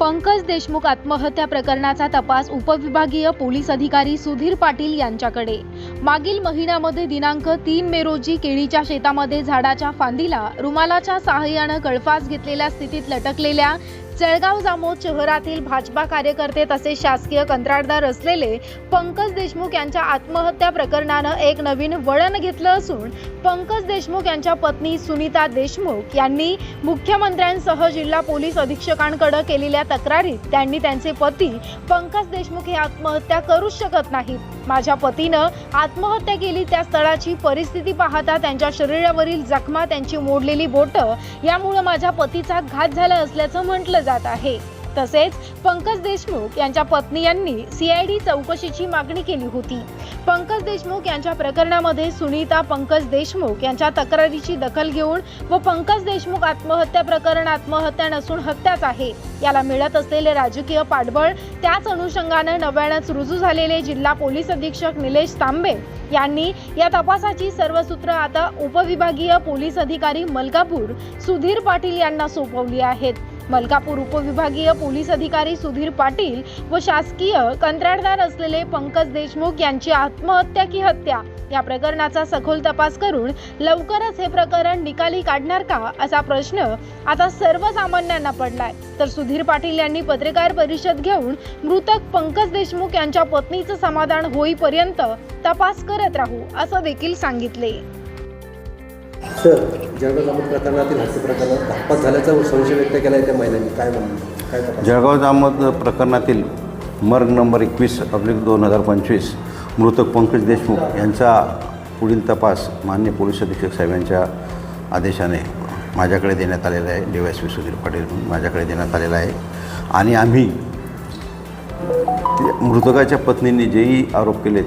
पंकज देशमुख आत्महत्या प्रकरणाचा तपास उपविभागीय पोलीस अधिकारी सुधीर पाटील यांच्याकडे. मागील महिन्यामध्ये दिनांक तीन मे रोजी केळीच्या शेतामध्ये झाडाच्या फांदीला रुमालाच्या सहाय्यानं गळफास घेतलेल्या स्थितीत लटकलेल्या जळगाव जामोद शहरातील भाजपा कार्यकर्ते तसेच शासकीय कंत्राटदार असलेले पंकज देशमुख यांच्या आत्महत्या प्रकरणानं एक नवीन वळण घेतलं असून पंकज देशमुख यांच्या पत्नी सुनीता देशमुख यांनी मुख्यमंत्र्यांसह जिल्हा पोलीस अधीक्षकांकडे केलेल्या तक्रारीत त्यांनी त्यांचे पती पंकज देशमुख हे आत्महत्या करूच शकत नाहीत. माझ्या पतीनं आत्महत्या केली त्या स्थळाची परिस्थिती पाहता त्यांच्या शरीरावरील जखमा त्यांची मोडलेली बोटं यामुळे माझ्या पतीचा घात झाला असल्याचं म्हटलं जात आहे. तसेच पंकज देशमुख यांच्या पत्नी यांनी सीआयडी चौकशीची मागणी केली होती. पंकज देशमुख यांच्या प्रकरणामध्ये सुनीता पंकज देशमुख यांच्या तक्रारीची दखल घेऊन व पंकज देशमुख आत्महत्या प्रकरण आत्महत्या नसून हत्याच आहे. याला मिळत असलेले राजकीय पाठबळ त्याच अनुषंगानं नव्यानंच रुजू झालेले जिल्हा पोलीस अधीक्षक निलेश तांबे यांनी या तपासाची सर्व सूत्र आता उपविभागीय पोलीस अधिकारी मलकापूर सुधीर पाटील यांना सोपवली आहेत. मलकापूर उपविभागीय पोलीस अधिकारी सुधीर पाटील व शासकीय कंत्राटदार असलेले पंकज देशमुख यांची आत्महत्या की हत्या? या प्रकरणाचा सखोल तपास करून लवकरच हे प्रकरण निकाली काढणार का असा प्रश्न आता सर्वसामान्यांना पडलाय. तर सुधीर पाटील यांनी पत्रकार परिषद घेऊन मृतक पंकज देशमुख यांच्या पत्नीचं समाधान होईपर्यंत तपास करत राहू असं देखील सांगितले. सर जळगाव जामोद प्रकरणातील हास्य प्रकरणात धापास झाल्याचा संशय व्यक्त केला आहे त्या महिलांनी. काय म्हणून काय जळगाव जामोद प्रकरणातील मर्ग नंबर एकवीस अब्लिक दोन हजार पंचवीस मृतक पंकज देशमुख यांचा पुढील तपास मान्य पोलीस अधीक्षक साहेबांच्या आदेशाने माझ्याकडे देण्यात आलेला आहे. D Y S P Sudhir Patil माझ्याकडे देण्यात आलेला आहे. आणि आम्ही मृतकाच्या पत्नींनी जेही आरोप केलेत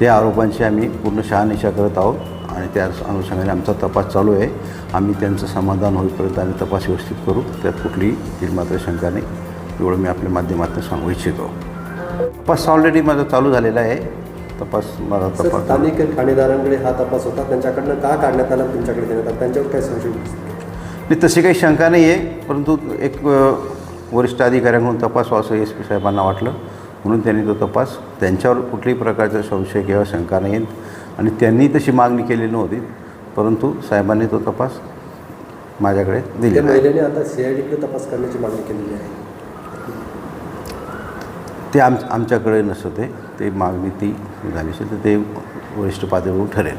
त्या आरोपांची आम्ही पूर्ण शहानिशा करत आहोत. आणि त्या अनुषंगाने आमचा तपास चालू आहे. आम्ही त्यांचं समाधान होईपर्यंत आम्ही तपास व्यवस्थित करू. त्यात कुठलीही मात्र शंका नाही. एवढं मी आपल्या माध्यमातून सांगू इच्छितो. तपास ऑलरेडी माझा चालू झालेला आहे. तपास माझा तपास स्थानिक ठाणेदारांकडे हा तपास होता. त्यांच्याकडनं का काढण्यात आला? तुमच्याकडे देण्यात आला. त्यांच्यावर काय संशय नाही तशी काही शंका नाही आहे परंतु एक वरिष्ठ अधिकाऱ्यांकडून तपास व्हावं एस पी साहेबांना वाटलं. म्हणून त्यांनी तो तपास. त्यांच्यावर कुठल्याही प्रकारचा संशय किंवा शंका नाही आहेत आणि त्यांनी तशी मागणी केलेली नव्हती परंतु साहेबांनी तो तपास माझ्याकडे आहे. महिलेने आता सीआयडीकडे तपास करण्याची मागणी केलेली आहे. ते आम आमच्याकडे नसतं ते मागणी ती झाली असेल तर ते वरिष्ठ पातळीवर ठरेल.